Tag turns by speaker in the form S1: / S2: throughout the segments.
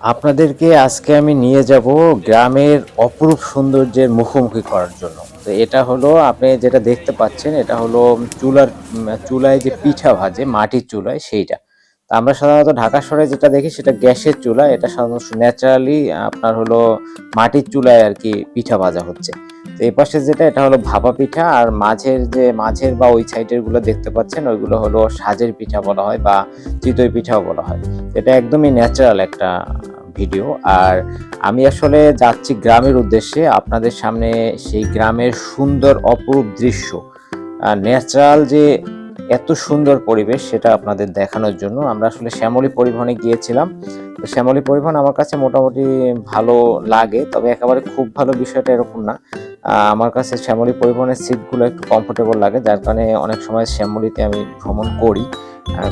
S1: আপনাদেরকে আজকে আমি নিয়ে যাব গ্রামের অপরূপ সৌন্দর্যের মুখোমুখি করার জন্য। তো এটা হলো, আপনি যেটা দেখতে পাচ্ছেন, এটা হলো চুলার চুলায় যে পিঠা ভাজে, মাটির চুলায়, সেইটা। তো আমরা সাধারণত ঢাকা শহরে যেটা দেখি, সেটা গ্যাসের চুলা। এটা সাধারণত ন্যাচারালি আপনার হলো মাটির চুলায় আর কি পিঠা ভাজা হচ্ছে। এই পাশে যেটা, এটা হলো ভাপা পিঠা, আর মাঝের যে মাঝের বা ওই সাইডেরগুলো দেখতে পাচ্ছেন, ওইগুলো হলো সাজের পিঠা বলা হয় বা চিতই পিঠাও বলা হয়। এটা একদমই ন্যাচারাল একটা ভিডিও আর আমি আসলে যাচ্ছি গ্রামের উদ্দেশ্যে, আপনাদের সামনে সেই গ্রামের সুন্দর অপরূপ দৃশ্য। ন্যাচারাল যে এত সুন্দর পরিবেশ সেটা আপনাদের দেখানোর জন্য। আমরা আসলে শ্যামলী পরিবহনে গিয়েছিলাম। তো শ্যামলী পরিবহন আমার কাছে মোটামুটি ভালো লাগে, তবে একেবারে খুব ভালো বিষয়টা এরকম না। আমার কাছে শ্যামলী পরিবহনের সিটগুলো একটু কমফোর্টেবল লাগে, যার কারণে অনেক সময় শ্যামলীতে আমি ভ্রমণ করি।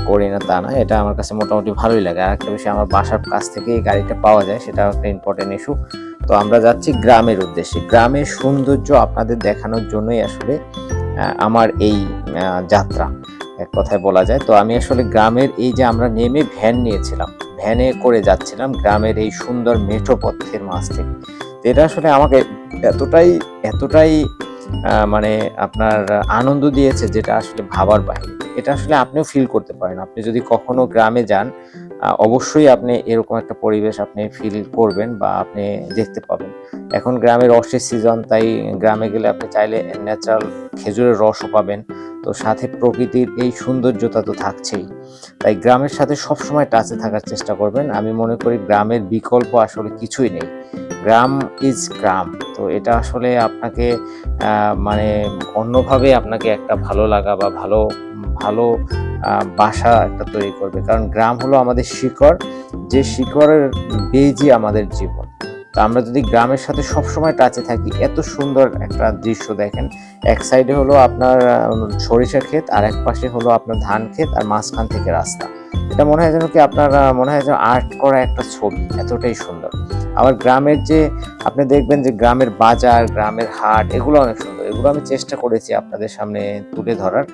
S1: করি না তা না, এটা আমার কাছে মোটামুটি ভালোই লাগে। আর একটা বিষয়, আমার বাসার কাছ থেকে এই গাড়িটা পাওয়া যায়, সেটা একটা ইম্পর্টেন্ট ইস্যু তো আমরা যাচ্ছি গ্রামের উদ্দেশ্যে। গ্রামের সৌন্দর্য আপনাদের দেখানোর জন্যই আসলে আমার এই যাত্রা। এক কথায় বলা যায়। তো আমি আসলে গ্রামের এই যে আমরা নেমে ভ্যান নিয়েছিলাম, ভ্যানে করে যাচ্ছিলাম গ্রামের এই সুন্দর মেঠো পথের মাঝ থেকে। এটা আসলে আমাকে এতটাই এতটাই মানে আপনার আনন্দ দিয়েছে যেটা আসলে ভাবার বাইরে। এটা আসলে আপনিও ফিল করতে পারেন। আপনি যদি কখনো গ্রামে যান অবশ্যই আপনি এরকম একটা পরিবেশ আপনি ফিল করবেন বা আপনি দেখতে পাবেন। এখন গ্রামের রসের সিজন তাই গ্রামে গেলে আপনি চাইলে ন্যাচারাল খেজুরের রসও পাবেন। তো সাথে প্রকৃতির এই সৌন্দর্যতা তো থাকছেই। তাই গ্রামের সাথে সবসময় টাচে থাকার চেষ্টা করবেন। আমি মনে করি গ্রামের বিকল্প আসলে কিছুই নেই। গ্রাম ইজ গ্রাম। তো এটা আসলে আপনাকে মানে অন্যভাবে আপনাকে একটা ভালো লাগা বা ভালো ভালো বাসা একটা তৈরি করবে। কারণ গ্রাম হলো আমাদের শিকড়। যে শিকড়ের বেজই আমাদের জীবন। তো আমরা যদি গ্রামের সাথে সবসময় টাচে থাকি, এত সুন্দর একটা দৃশ্য দেখেন। এক সাইডে হলো আপনার সরিষা ক্ষেত, আর এক পাশে হলো আপনার ধান ক্ষেত, আর মাঝখান থেকে রাস্তা। এটা মনে হয় যেন কি আপনার মনে হয় যেন আর্ট করা একটা ছবি, এতটাই সুন্দর। আবার গ্রামের যে, আপনি দেখবেন যে গ্রামের বাজার, গ্রামের হাট, এগুলো অনেক সুন্দর। এগুলো আমি চেষ্টা করেছি আপনাদের সামনে তুলে ধরার।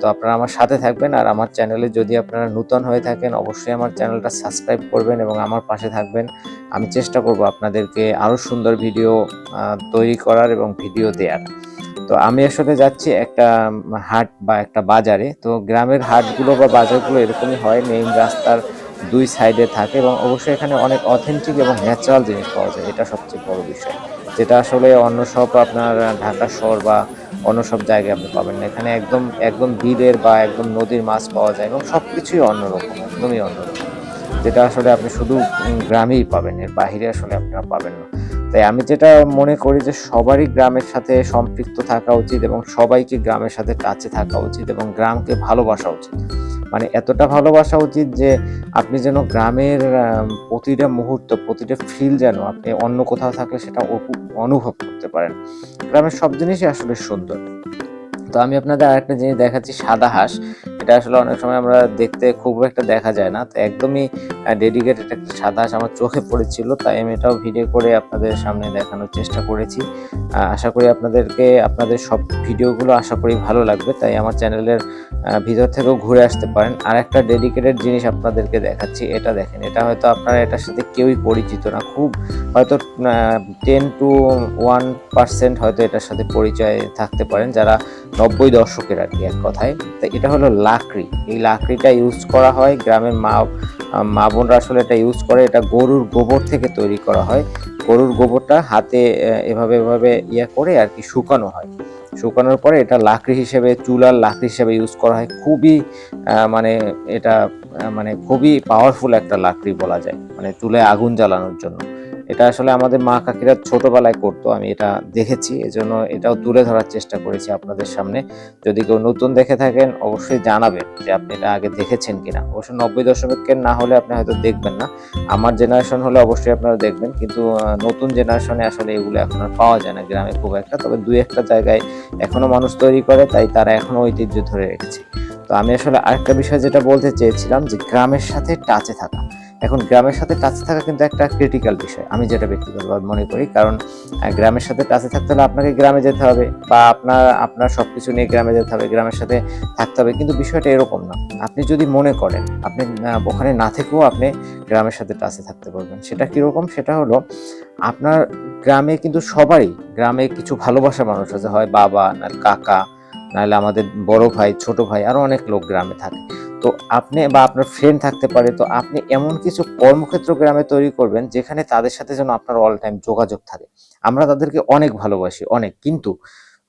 S1: তো আপনারা আমার সাথে থাকবেন আর আমার চ্যানেলে যদি আপনারা নূতন হয়ে থাকেন, অবশ্যই আমার চ্যানেলটা সাবস্ক্রাইব করবেন এবং আমার পাশে থাকবেন। আমি চেষ্টা করব আপনাদেরকে আরও সুন্দর ভিডিও তৈরি করার এবং ভিডিও দেওয়ার তো আমি আসলে যাচ্ছি একটা হাট বা একটা বাজারে। তো গ্রামের হাটগুলো বা বাজারগুলো এরকমই হয় মেইন রাস্তার দুই সাইডে থাকে এবং অবশ্যই এখানে অনেক অথেন্টিক এবং ন্যাচারাল জিনিস পাওয়া যায়। এটা সবচেয়ে বড় বিষয়। যেটা আসলে অন্য সব আপনার ঢাকা শহর বা অন্য সব জায়গায় আপনি পাবেন না। এখানে একদম একদম বিলের বা একদম নদীর মাছ পাওয়া যায় এবং সব কিছুই অন্যরকম, একদমই অন্যরকম। যেটা আসলে আপনি শুধু গ্রামেই পাবেন, এর বাহিরে আসলে আপনারা পাবেন না। তাই আমি যেটা মনে করি যে সবারই গ্রামের সাথে সম্পৃক্ত থাকা উচিত এবং সবাইকে গ্রামের সাথে কাছে থাকা উচিত এবং গ্রামকে ভালোবাসা উচিত। মানে এতটা ভালোবাসা উচিত যে আপনি যেন গ্রামের প্রতিটা মুহূর্ত, প্রতিটা ফিল যেন আপনি অন্য কোথাও থাকলে সেটা অনুভব করতে পারেন। গ্রামের সব জিনিসই আসলে সুন্দর। তো আমি আপনাদের আরেকটা জিনিস দেখাচ্ছি, সাদা হাঁস। এটা আসলে অনেক সময় আমরা দেখতে খুব একটা দেখা যায় না। তো একদমই ডেডিকেটেড একটা সাদা আমার চোখে পড়েছিল, তাই আমি এটাও ভিডিও করে আপনাদের সামনে দেখানোর চেষ্টা করেছি। আশা করি আপনাদেরকে, আপনাদের সব ভিডিওগুলো আশা করি ভালো লাগবে, তাই আমার চ্যানেলের ভিতর থেকেও ঘুরে আসতে পারেন। আর একটা ডেডিকেটেড জিনিস আপনাদেরকে দেখাচ্ছি, এটা দেখেন, এটা হয়তো আপনারা এটার সাথে কেউই পরিচিত না, খুব হয়তো টেন টু ওয়ান পার্সেন্ট হয়তো এটার সাথে পরিচয় থাকতে পারেন, যারা নব্বই দশকের আর কি এক কথায়। তাই এটা হলো লাকড়ি। এই লাকড়িটা ইউজ করা হয়, গ্রামের মা মা বোনরা আসলে এটা ইউজ করে, এটা গরুর গোবর থেকে তৈরি করা হয়। গরুর গোবরটা হাতে এভাবে এভাবে ইয়ে করে আর কি শুকানো হয়। শুকানোর পরে এটা লাকড়ি হিসেবে চুলার লাকড়ি হিসেবে ইউজ করা হয়। খুবই মানে এটা মানে খুবই পাওয়ারফুল একটা লাকড়ি বলা যায়। মানে চুলায় আগুন জ্বালানোর জন্য। এটা আসলে আমাদের মা কাকিরা ছোটবেলায় করতো, আমি এটা দেখেছি, এজন্য এটাও তুলে ধরার চেষ্টা করেছি আপনাদের সামনে। যদি কেউ নতুন দেখে থাকেন, অবশ্যই জানাবেন যে আপনি এটা আগে দেখেছেন কিনা। অবশ্য নব্বই দশমিকের না হলে আপনি হয়তো দেখবেন না। আমার জেনারেশন হলে অবশ্যই আপনারা দেখবেন, কিন্তু নতুন জেনারেশনে আসলে এগুলো এখন আর পাওয়া যায় না, গ্রামে খুব একটা। তবে দুই একটা জায়গায় এখনও মানুষ তৈরি করে, তাই তারা এখনও ঐতিহ্য ধরে রেখেছে। তো আমি আসলে আরেকটা বিষয় যেটা বলতে চেয়েছিলাম যে গ্রামের সাথে টাচে থাকা। এখন গ্রামের সাথে টাচে থাকা কিন্তু একটা ক্রিটিক্যাল বিষয়। আমি যেটা ব্যক্তিগতভাবে মনে করি, কারণ গ্রামের সাথে টাচে থাকতে হলে আপনাকে গ্রামে যেতে হবে বা আপনার আপনার সবকিছু নিয়ে গ্রামে যেতে হবে, গ্রামের সাথে থাকতে হবে। কিন্তু বিষয়টা এরকম না। আপনি যদি মনে করেন, আপনি ওখানে না থেকেও আপনি গ্রামের সাথে টাচে থাকতে পারবেন। সেটা কীরকম? সেটা হলো, আপনার গ্রামে কিন্তু সবারই, গ্রামে কিছু ভালোবাসা মানুষ আছে। হয় বাবা, না কাকা নাহলে আমাদের বড় ভাই, ছোট ভাই আরও অনেক লোক গ্রামে থাকে। তো আপনি বা আপনার ফ্রেন্ড থাকতে পারে, তো আপনি এমন কিছু কর্মক্ষেত্র গ্রামে তৈরি করবেন যেখানে তাদের সাথে যেন আপনার অল টাইম যোগাযোগ থাকে। আমরা তাদেরকে অনেক ভালোবাসি, অনেক। কিন্তু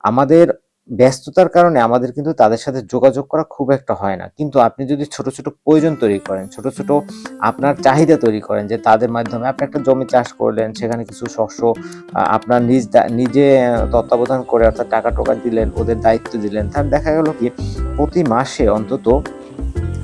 S1: আমাদের ব্যস্ততার কারণে আমাদের কিন্তু তাদের সাথে যোগাযোগ করা খুব একটা হয় না। কিন্তু আপনি যদি ছোট ছোট প্রয়োজন তৈরি করেন, ছোট ছোট আপনার চাহিদা তৈরি করেন যে তাদের মাধ্যমে আপনি একটা জমি চাষ করলেন, সেখানে কিছু শস্য আপনার নিজ নিজে তত্ত্বাবধান করে অর্থাৎ টাকা টোকা দিলেন, ওদের দায়িত্ব দিলেন তার দেখা গেল কি প্রতি মাসে অন্তত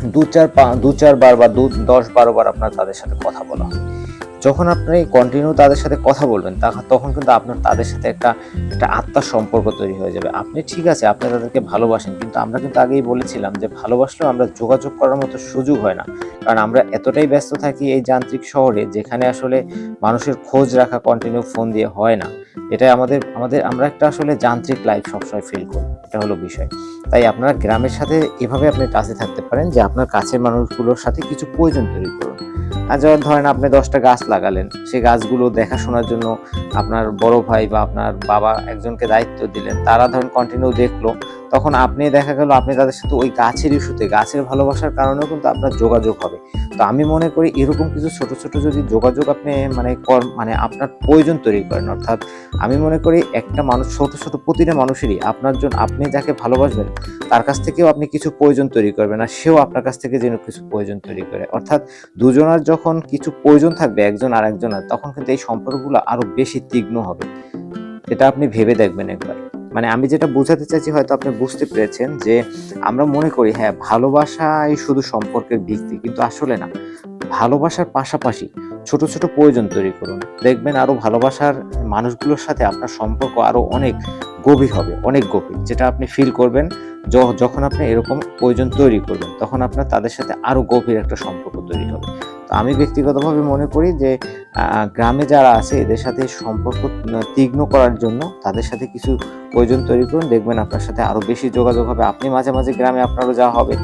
S1: দু চার পা- দু চার বার বা দু, দশ বারো বার আপনার তাদের সাথে কথা বলা হয়। যখন আপনি কন্টিনিউ তাদের সাথে কথা বলবেন তখন কিন্তু আপনার তাদের সাথে একটা একটা আত্মার সম্পর্ক তৈরি হয়ে যাবে। আপনি ঠিক আছে, আপনি তাদেরকে ভালোবাসেন, কিন্তু আমরা কিন্তু আগেই বলেছিলাম যে ভালোবাসলেও আমরা যোগাযোগ করার মতো সুযোগ হয় না। কারণ আমরা এতটাই ব্যস্ত থাকি এই যান্ত্রিক শহরে, যেখানে আসলে মানুষের খোঁজ রাখা কন্টিনিউ ফোন দিয়ে হয় না। এটাই আমাদের আমাদের, আমরা একটা আসলে যান্ত্রিক লাইফ সবসময় ফিল করি, এটা হলো বিষয়। তাই আপনারা গ্রামের সাথে এভাবে আপনি টাচে থাকতে পারেন যে আপনার কাছের মানুষগুলোর সাথে কিছু প্রয়োজন তৈরি করুন। আর যেমন ধরেন আপনি দশটা গাছ লাগালেন। সেই গাছগুলো দেখাশোনার জন্য আপনার বড় ভাই বা আপনার বাবা একজনকে দায়িত্ব দিলেন। তারা ধরেন কন্টিনিউ দেখল। তখন আপনি দেখা গেল আপনি তাদের সাথে ওই গাছের ইস্যুতে, গাছের ভালোবাসার কারণেও কিন্তু আপনার যোগাযোগ হবে। তো আমি মনে করি এরকম কিছু ছোট ছোট যদি যোগাযোগ আপনি মানে কর মানে আপনার প্রয়োজন তৈরি করেন, অর্থাৎ আমি মনে করি একটা মানুষ, ছোট ছোট প্রতিটা মানুষেরই আপনার জন্য আপনি যাকে ভালোবাসবেন, তার কাছ থেকেও আপনি কিছু প্রয়োজন তৈরি করবেন, আর সেও আপনার কাছ থেকে যেন কিছু প্রয়োজন তৈরি করে। অর্থাৎ দুজনের যখন কিছু প্রয়োজন থাকবে, একজন আর একজনের, তখন কিন্তু এই সম্পর্কগুলো আরও বেশি তীক্ষ্ণ হবে। এটা আপনি ভেবে দেখবেন একবার। মানে আমি যেটা বোঝাতে চাইছি, হয়তো আপনি বুঝতে পেরেছেন যে আমরা মনে করি হ্যাঁ ভালোবাসাই শুধু সম্পর্কের ভিত্তি, কিন্তু আসলে না। ভালোবাসার পাশাপাশি ছোট ছোট প্রয়োজন তৈরি করুন। দেখবেন আরও ভালোবাসার মানুষগুলোর সাথে আপনার সম্পর্ক আরও অনেক গভীর হবে, অনেক গভীর। যেটা আপনি ফিল করবেন যখন আপনি এরকম প্রয়োজন তৈরি করবেন, তখন আপনার তাদের সাথে আরও গভীর একটা সম্পর্ক তৈরি আমি ব্যক্তিগতভাবে মনে করি যে গ্রামে যারা আছে, এদের সাথে সম্পর্ক তীক্ষ্ণ করার জন্য তাদের সাথে কিছু প্রয়োজন তৈরি করুন। দেখবেন আপনার সাথে আরও বেশি যোগাযোগ হবে। আপনি মাঝে মাঝে গ্রামে আপনারও যাওয়া হবে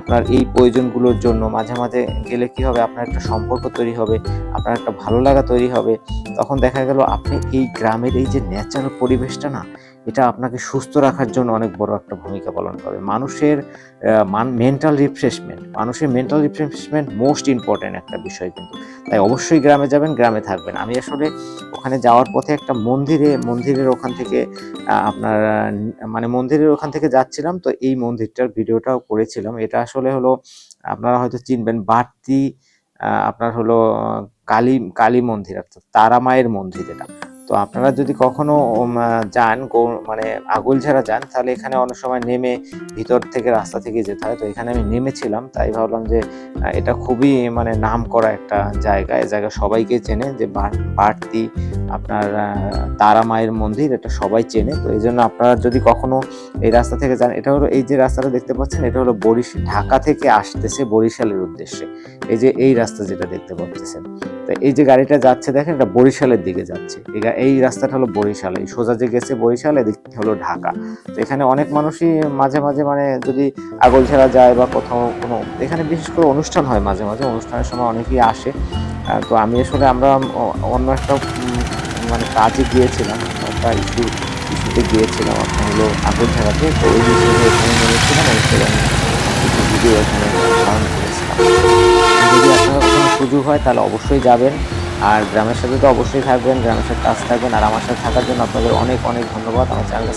S1: আপনার এই প্রয়োজনগুলোর জন্য মাঝে মাঝে গেলে কি হবে? আপনার একটা সম্পর্ক তৈরি হবে, আপনার একটা ভালো লাগা তৈরি হবে। তখন দেখা গেল আপনি এই গ্রামের এই যে ন্যাচারাল পরিবেশটা না এটা আপনাকে সুস্থ রাখার জন্য অনেক বড় একটা ভূমিকা পালন করে মানুষের মেন্টাল রিফ্রেশমেন্ট মানুষের মেন্টাল রিফ্রেশমেন্ট মোস্ট ইম্পর্ট্যান্ট একটা বিষয় কিন্তু। তাই অবশ্যই গ্রামে যাবেন, গ্রামে থাকবেন। আমি আসলে ওখানে যাওয়ার পথে একটা মন্দিরে, মন্দিরের ওখান থেকে আপনার মানে মন্দিরের ওখান থেকে যাচ্ছিলাম তো এই মন্দিরটার ভিডিওটাও করেছিলাম। এটা আসলে হলো, আপনারা হয়তো চিনবেন, বাড়তি আপনার হলো, কালী কালী মন্দির, অর্থাৎ তারা মায়ের মন্দির এটা। তো আপনারা যদি কখনো যান মানে আগুলঝাড়া যান, তাহলে এখানে অনেক সময় নেমে ভিতর থেকে রাস্তা থেকে যেতে হয়। তো এখানে আমি নেমেছিলাম, তাই ভাবলাম যে এটা খুবই মানে নাম করা একটা জায়গা। এই জায়গা সবাইকে চেনে যে বাড়তি আপনার তারা মায়ের মন্দির, এটা সবাই চেনে। তো এই জন্য আপনারা যদি কখনো এই রাস্তা থেকে যান, এটা হলো, এই যে রাস্তাটা দেখতে পাচ্ছেন, এটা হলো বরিশ ঢাকা থেকে আসতেছে বরিশালের উদ্দেশ্যে। এই যে এই রাস্তা যেটা দেখতে পাচ্ছেন। তো এই যে গাড়িটা যাচ্ছে, দেখেন এটা বরিশালের দিকে যাচ্ছে। এই রাস্তাটা হলো বরিশাল। সোজা যে গেছে বরিশাল এদিক হলো ঢাকা। তো এখানে অনেক মানুষই মাঝে মাঝে মানে যদি আগলঝাড়া যায় বা কোথাও কোনো, এখানে বিশেষ করে অনুষ্ঠান হয় মাঝে মাঝে, অনুষ্ঠানের সময় অনেকেই আসে। তো আমি আসলে আমরা অন্য একটা মানে কাজে গিয়েছিলাম, একটা ইস্যু, ইস্যুতে গিয়েছিলাম আপনার হলো আগলঝাড়াতে তো ওই বিষয়ে এখানে নেমেছিলাম, এসে কিছু ভিডিও এখানে যদি আপনার কোনো সুযোগ হয়, তাহলে অবশ্যই যাবেন। আর গ্রামের সাথে তো অবশ্যই থাকবেন, গ্রামের সাথে কাজ থাকবেন। আর আমার সাথে থাকার জন্য আপনাদের অনেক অনেক ধন্যবাদ। আমার চ্যানেলটা